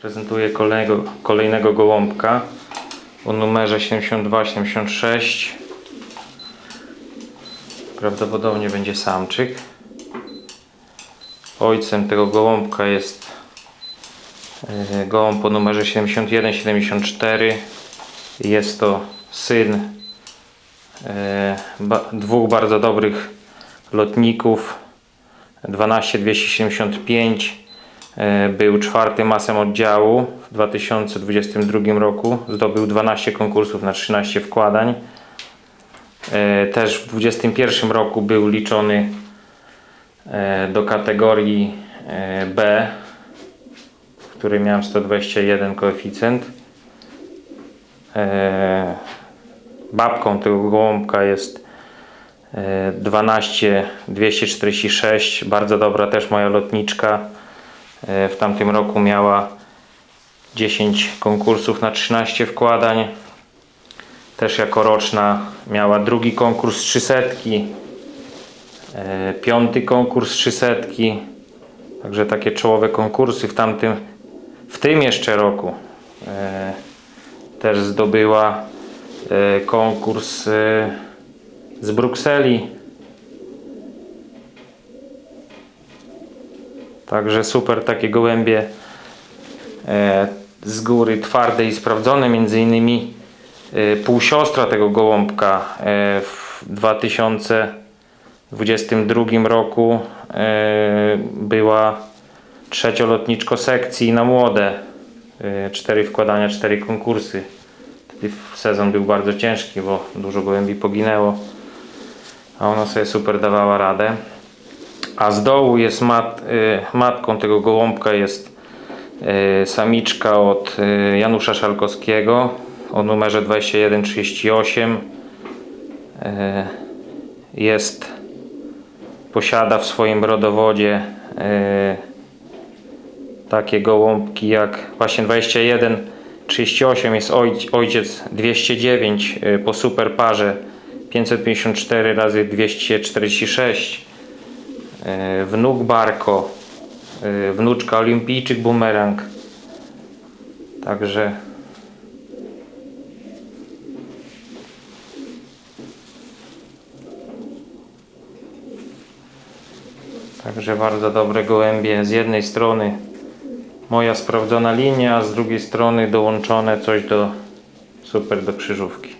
Prezentuję kolejnego, kolejnego gołąbka o numerze 72-76. Prawdopodobnie będzie samczyk. Ojcem tego gołąbka jest e, gołąb o numerze 71-74. Jest to syn e, dwóch bardzo dobrych lotników 12275 e, był czwartym asem oddziału. W 2022 roku zdobył 12 konkursów na 13 wkładań. E, też w 2021 roku był liczony e, do kategorii e, B w której miałem 121 koeficjent. E, babką tego gołąbka jest e, 12 246 bardzo dobra też moja lotniczka. E, w tamtym roku miała 10 konkursów na 13 wkładań też jako roczna miała drugi konkurs 300 e, piąty konkurs 300 także takie czołowe konkursy w tamtym w tym jeszcze roku e, też zdobyła e, konkurs e, z Brukseli. Także super takie gołębie e, z góry twarde i sprawdzone, między innymi e, półsiostra tego gołąbka e, w 2022 roku była trzeciolotniczko sekcji na młode. Cztery wkładania, cztery konkursy. Wtedy sezon był bardzo ciężki, bo dużo gołębi poginęło. A ona sobie super dawała radę. A z dołu jest mat, y, matką tego gołąbka jest y, samiczka od y, Janusza Szalkowskiego o numerze 2138. Y, Jest posiada w swoim rodowodzie takie gołąbki jak właśnie 21 38 jest ojc, ojciec 209 y, po super parze 554 razy 246 y, wnuk Barko y, wnuczka olimpijczyk bumerang także Także bardzo dobre gołębie. Z jednej strony moja sprawdzona linia, a z drugiej strony dołączone coś do super do krzyżówki.